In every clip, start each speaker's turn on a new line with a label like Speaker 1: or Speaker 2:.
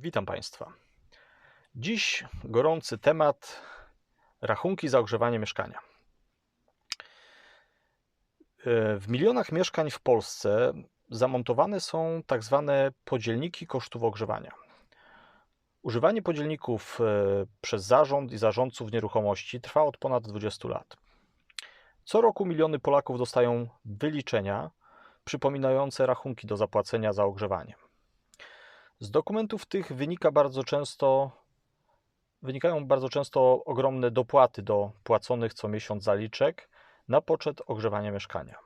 Speaker 1: Witam Państwa. Dziś gorący temat rachunki za ogrzewanie mieszkania. W milionach mieszkań w Polsce zamontowane są tak zwane podzielniki kosztów ogrzewania. Używanie podzielników e, przez zarząd i zarządców nieruchomości trwa od ponad 20 lat. Co roku miliony Polaków dostają wyliczenia przypominające rachunki do zapłacenia za ogrzewanie. Z dokumentów tych wynika bardzo często, wynikają bardzo często ogromne dopłaty do płaconych co miesiąc zaliczek na poczet ogrzewania mieszkania.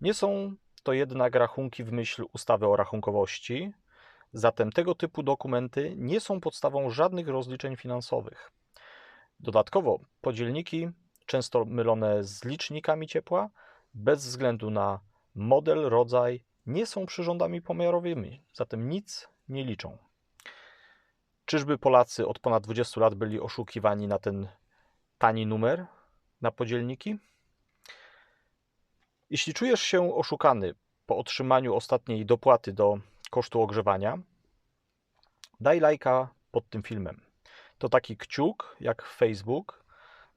Speaker 1: Nie są to jednak rachunki w myśl ustawy o rachunkowości, zatem tego typu dokumenty nie są podstawą żadnych rozliczeń finansowych. Dodatkowo podzielniki, często mylone z licznikami ciepła, bez względu na model, rodzaj nie są przyrządami pomiarowymi, zatem nic nie liczą. Czyżby Polacy od ponad 20 lat byli oszukiwani na ten tani numer na podzielniki? Jeśli czujesz się oszukany po otrzymaniu ostatniej dopłaty do kosztu ogrzewania, daj lajka pod tym filmem. To taki kciuk, jak Facebook,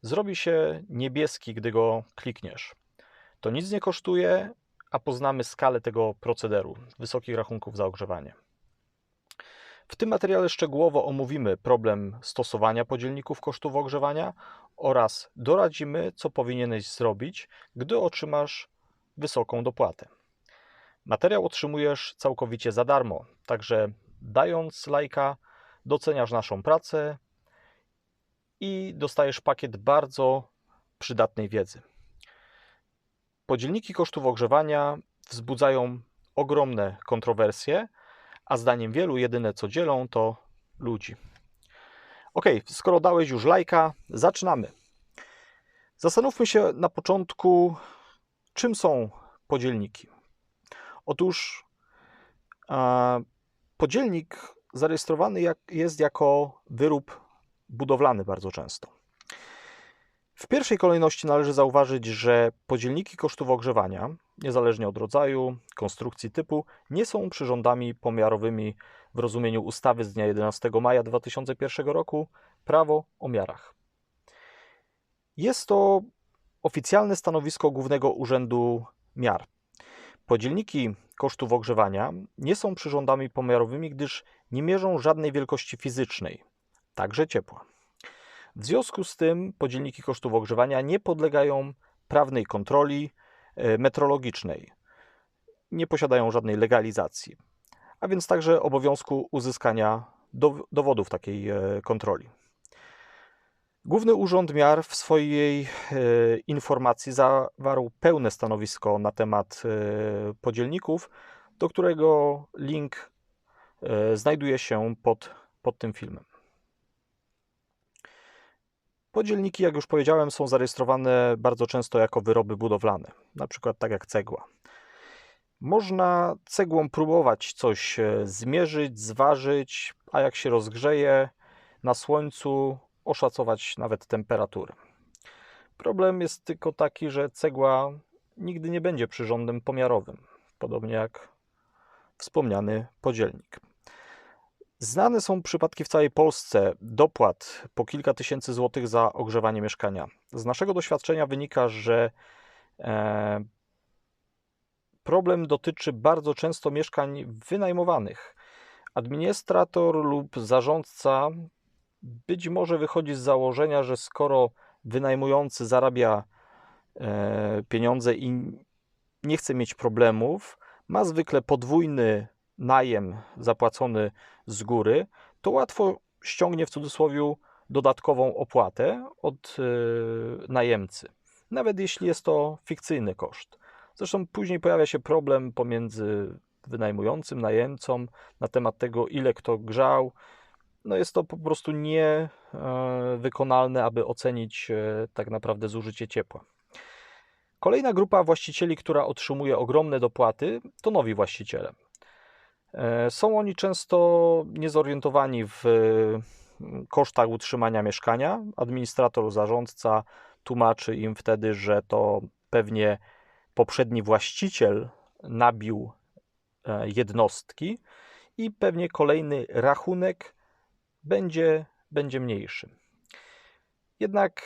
Speaker 1: zrobi się niebieski, gdy go klikniesz. To nic nie kosztuje, a poznamy skalę tego procederu, wysokich rachunków za ogrzewanie. W tym materiale szczegółowo omówimy problem stosowania podzielników kosztów ogrzewania oraz doradzimy, co powinieneś zrobić, gdy otrzymasz wysoką dopłatę. Materiał otrzymujesz całkowicie za darmo, także dając lajka, doceniasz naszą pracę i dostajesz pakiet bardzo przydatnej wiedzy. Podzielniki kosztów ogrzewania wzbudzają ogromne kontrowersje, a zdaniem wielu jedyne co dzielą to ludzi. Ok, skoro dałeś już lajka, zaczynamy. Zastanówmy się na początku, czym są podzielniki. Otóż podzielnik zarejestrowany jak, jest jako wyrób budowlany bardzo często. W pierwszej kolejności należy zauważyć, że podzielniki kosztów ogrzewania, niezależnie od rodzaju, konstrukcji typu, nie są przyrządami pomiarowymi w rozumieniu ustawy z dnia 11 maja 2001 roku Prawo o miarach. Jest to oficjalne stanowisko Głównego Urzędu Miar. Podzielniki kosztów ogrzewania nie są przyrządami pomiarowymi, gdyż nie mierzą żadnej wielkości fizycznej, także ciepła. W związku z tym podzielniki kosztów ogrzewania nie podlegają prawnej kontroli e, metrologicznej. Nie posiadają żadnej legalizacji, a więc także obowiązku uzyskania dowodów takiej e, kontroli. Główny Urząd Miar w swojej e, informacji zawarł pełne stanowisko na temat podzielników, do którego link znajduje się pod, pod tym filmem. Podzielniki, jak już powiedziałem, są zarejestrowane bardzo często jako wyroby budowlane, na przykład tak jak cegła. Można cegłą próbować coś e, zmierzyć, zważyć, a jak się rozgrzeje na słońcu, oszacować nawet temperaturę. Problem jest tylko taki, że cegła nigdy nie będzie przyrządem pomiarowym, podobnie jak wspomniany podzielnik. Znane są przypadki w całej Polsce dopłat po kilka tysięcy złotych za ogrzewanie mieszkania. Z naszego doświadczenia wynika, że e, problem dotyczy bardzo często mieszkań wynajmowanych. Administrator lub zarządca być może wychodzi z założenia, że skoro wynajmujący zarabia e, pieniądze i nie chce mieć problemów, ma zwykle podwójny najem zapłacony z góry, to łatwo ściągnie w cudzysłowie dodatkową opłatę od yy, najemcy, nawet jeśli jest to fikcyjny koszt. Zresztą później pojawia się problem pomiędzy wynajmującym, najemcą na temat tego, ile kto grzał. No jest to po prostu niewykonalne, aby ocenić e, tak naprawdę zużycie ciepła. Kolejna grupa właścicieli, która otrzymuje ogromne dopłaty, to nowi właściciele. E, są oni często niezorientowani w mm, kosztach utrzymania mieszkania. Administrator, zarządca tłumaczy im wtedy, że to pewnie poprzedni właściciel nabił e, jednostki i pewnie kolejny rachunek będzie, będzie mniejszy. Jednak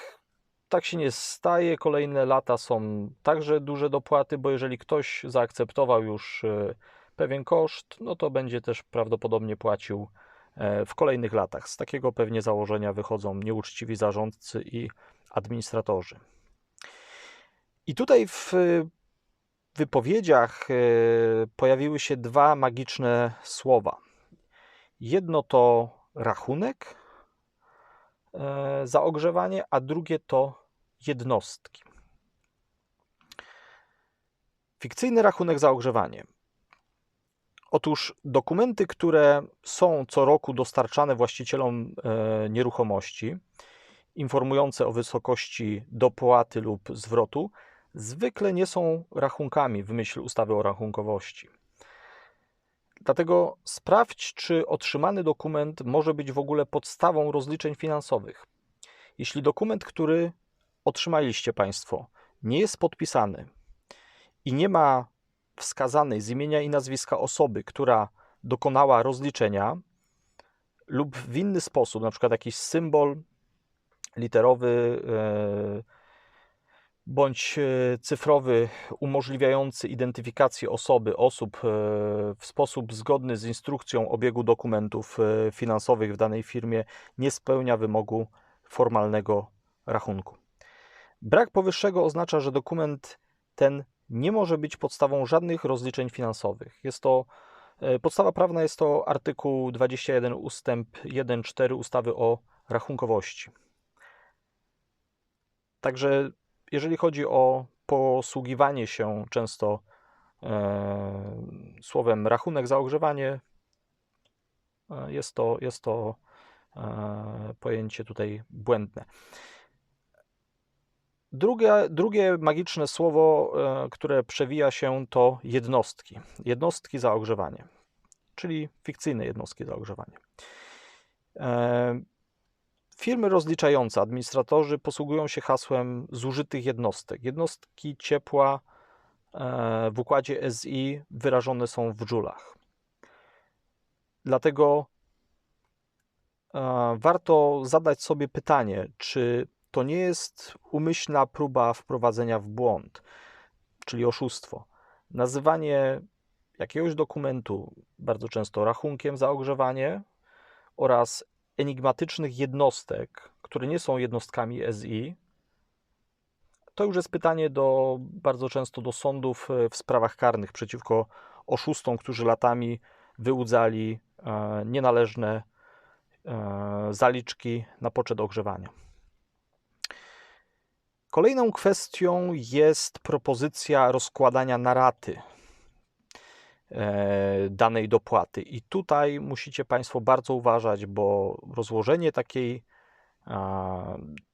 Speaker 1: tak się nie staje. Kolejne lata są także duże dopłaty, bo jeżeli ktoś zaakceptował już e, pewien koszt, no to będzie też prawdopodobnie płacił e, w kolejnych latach. Z takiego pewnie założenia wychodzą nieuczciwi zarządcy i administratorzy. I tutaj w wypowiedziach e, pojawiły się dwa magiczne słowa. Jedno to rachunek za ogrzewanie, a drugie to jednostki. Fikcyjny rachunek za ogrzewanie. Otóż dokumenty, które są co roku dostarczane właścicielom e, nieruchomości, informujące o wysokości dopłaty lub zwrotu, zwykle nie są rachunkami w myśl ustawy o rachunkowości. Dlatego sprawdź, czy otrzymany dokument może być w ogóle podstawą rozliczeń finansowych. Jeśli dokument, który otrzymaliście Państwo, nie jest podpisany i nie ma wskazanej z imienia i nazwiska osoby, która dokonała rozliczenia, lub w inny sposób, na przykład jakiś symbol literowy e, bądź e, cyfrowy umożliwiający identyfikację osoby, osób e, w sposób zgodny z instrukcją obiegu dokumentów finansowych w danej firmie, nie spełnia wymogu formalnego rachunku. Brak powyższego oznacza, że dokument ten nie może być podstawą żadnych rozliczeń finansowych. Jest to e, podstawa prawna jest to artykuł 21 ustęp 1.4 ustawy o rachunkowości. Także jeżeli chodzi o posługiwanie się często e, słowem rachunek za ogrzewanie, e, jest to, jest to e, pojęcie tutaj błędne. Drugie, drugie magiczne słowo, e, które przewija się, to jednostki. Jednostki za ogrzewanie, czyli fikcyjne jednostki za ogrzewanie. E, firmy rozliczające, administratorzy posługują się hasłem zużytych jednostek. Jednostki ciepła e, w układzie SI wyrażone są w dżulach. Dlatego warto zadać sobie pytanie, czy to nie jest umyślna próba wprowadzenia w błąd, czyli oszustwo. Nazywanie jakiegoś dokumentu bardzo często rachunkiem za ogrzewanie oraz enigmatycznych jednostek, które nie są jednostkami SI, to już jest pytanie do, bardzo często do sądów e, w sprawach karnych przeciwko oszustom, którzy latami wyłudzali e, nienależne e, zaliczki na poczet ogrzewania. Kolejną kwestią jest propozycja rozkładania na raty e, danej dopłaty. I tutaj musicie Państwo bardzo uważać, bo rozłożenie takiej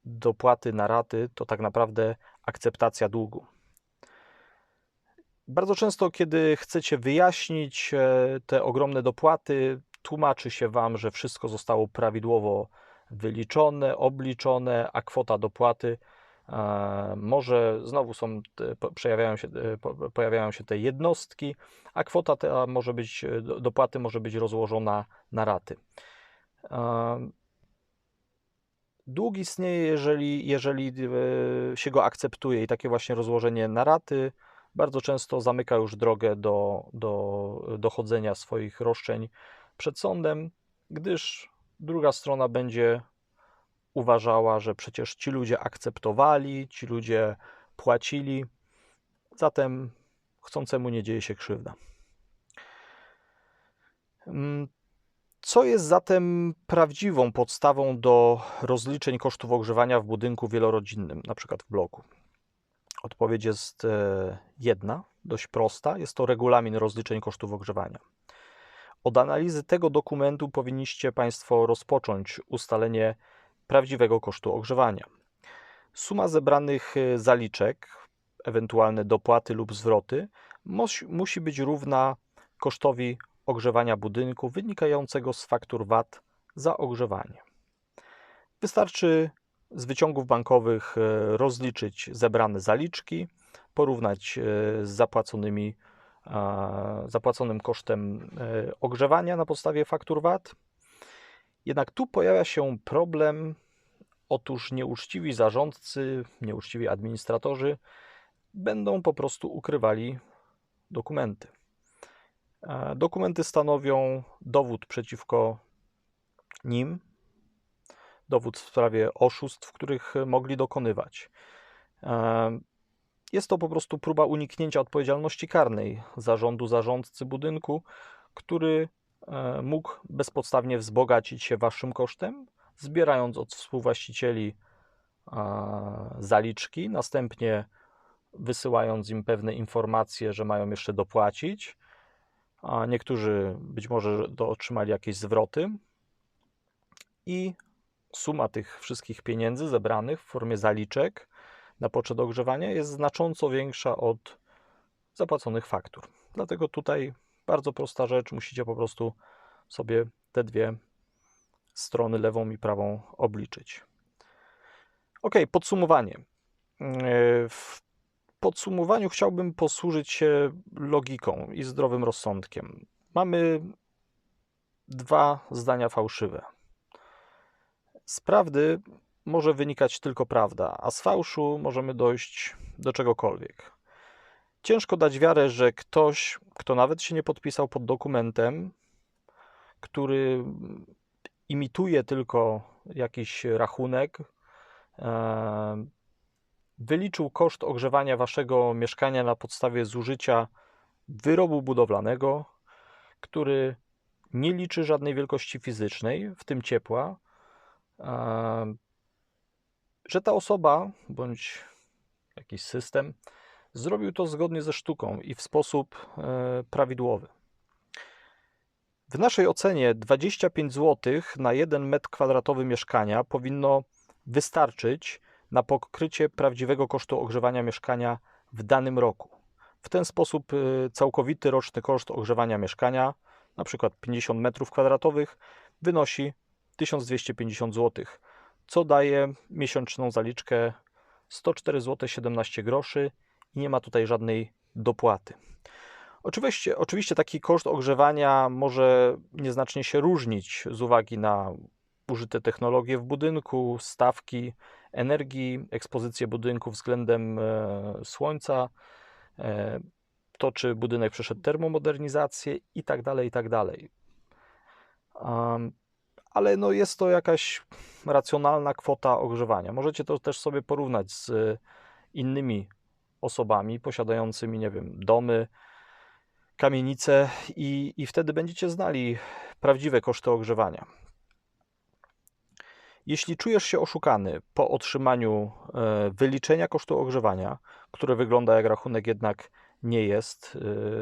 Speaker 1: dopłaty na raty to tak naprawdę akceptacja długu. Bardzo często, kiedy chcecie wyjaśnić e, te ogromne dopłaty, tłumaczy się Wam, że wszystko zostało prawidłowo wyliczone, obliczone, a kwota dopłaty może znowu są, przejawiają się, e, pojawiają się te jednostki, a kwota ta może być, e, dopłaty może być rozłożona na raty. Dług istnieje, jeżeli, jeżeli e, się go akceptuje i takie właśnie rozłożenie na raty bardzo często zamyka już drogę do, do dochodzenia swoich roszczeń przed sądem, gdyż druga strona będzie uważała, że przecież ci ludzie akceptowali, ci ludzie płacili, zatem chcącemu nie dzieje się krzywda. Mm, co jest zatem prawdziwą podstawą do rozliczeń kosztów ogrzewania w budynku wielorodzinnym, na przykład w bloku? Odpowiedź jest e, jedna, dość prosta. Jest to regulamin rozliczeń kosztów ogrzewania. Od analizy tego dokumentu powinniście Państwo rozpocząć ustalenie prawdziwego kosztu ogrzewania. Suma zebranych y, zaliczek, ewentualne dopłaty lub zwroty, musi być równa kosztowi ogrzewania budynku wynikającego z faktur VAT za ogrzewanie. Wystarczy z wyciągów bankowych y, rozliczyć zebrane zaliczki, porównać y, z zapłaconymi zapłaconym kosztem ogrzewania na podstawie faktur VAT. Jednak tu pojawia się problem. Otóż nieuczciwi zarządcy, nieuczciwi administratorzy będą po prostu ukrywali dokumenty. E, Dokumenty stanowią dowód przeciwko nim, dowód w sprawie oszustw, których mogli dokonywać. E, Jest to po prostu próba uniknięcia odpowiedzialności karnej zarządu zarządcy budynku, który mógł bezpodstawnie wzbogacić się waszym kosztem, zbierając od współwłaścicieli e, zaliczki, następnie wysyłając im pewne informacje, że mają jeszcze dopłacić, a niektórzy być może do otrzymali jakieś zwroty. I suma tych wszystkich pieniędzy zebranych w formie zaliczek na poczet ogrzewania jest znacząco większa od zapłaconych faktur. Dlatego tutaj bardzo prosta rzecz, musicie po prostu sobie te dwie strony, lewą i prawą, obliczyć. Ok, podsumowanie. Yy, W podsumowaniu chciałbym posłużyć się logiką i zdrowym rozsądkiem. Mamy dwa zdania fałszywe. Z prawdy może wynikać tylko prawda, a z fałszu możemy dojść do czegokolwiek. Ciężko dać wiarę, że ktoś, kto nawet się nie podpisał pod dokumentem, który imituje tylko jakiś rachunek, e, wyliczył koszt ogrzewania waszego mieszkania na podstawie zużycia wyrobu budowlanego, który nie liczy żadnej wielkości fizycznej, w tym ciepła, e, że ta osoba bądź jakiś system zrobił to zgodnie ze sztuką i w sposób e, prawidłowy. W naszej ocenie 25 zł na 1 metr kwadratowy mieszkania powinno wystarczyć na pokrycie prawdziwego kosztu ogrzewania mieszkania w danym roku. W ten sposób y, całkowity roczny koszt ogrzewania mieszkania, przykład 50 m2, wynosi 1250 zł, co daje miesięczną zaliczkę 104 zł 17 groszy i nie ma tutaj żadnej dopłaty. Oczywiście, oczywiście taki koszt ogrzewania może nieznacznie się różnić z uwagi na użyte technologie w budynku, stawki energii, ekspozycję budynku względem e, słońca, e, to czy budynek przeszedł termomodernizację i tak dalej, i tak dalej. Ale no jest to jakaś racjonalna kwota ogrzewania. Możecie to też sobie porównać z innymi osobami posiadającymi, nie wiem, domy, kamienice i, i wtedy będziecie znali prawdziwe koszty ogrzewania. Jeśli czujesz się oszukany po otrzymaniu e, wyliczenia kosztu ogrzewania, które wygląda jak rachunek, jednak nie jest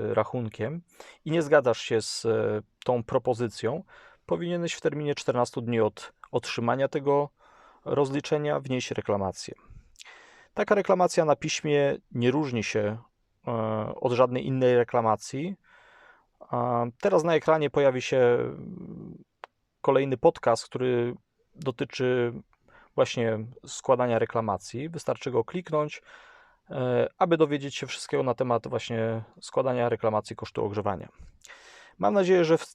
Speaker 1: e, rachunkiem i nie zgadzasz się z e, tą propozycją, powinieneś w terminie 14 dni od otrzymania tego rozliczenia wnieść reklamację. Taka reklamacja na piśmie nie różni się od żadnej innej reklamacji. Teraz na ekranie pojawi się kolejny podcast, który dotyczy właśnie składania reklamacji. Wystarczy go kliknąć, e, aby dowiedzieć się wszystkiego na temat właśnie składania reklamacji kosztu ogrzewania. Mam nadzieję, że w, e,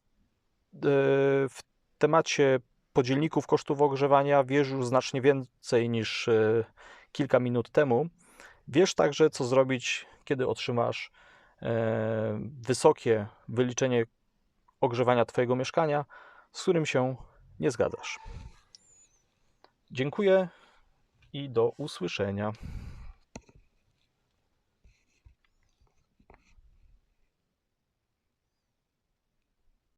Speaker 1: w temacie podzielników kosztów ogrzewania wiesz już znacznie więcej niż e, kilka minut temu. Wiesz także, co zrobić, kiedy otrzymasz wysokie wyliczenie ogrzewania Twojego mieszkania, z którym się nie zgadzasz. Dziękuję i do usłyszenia.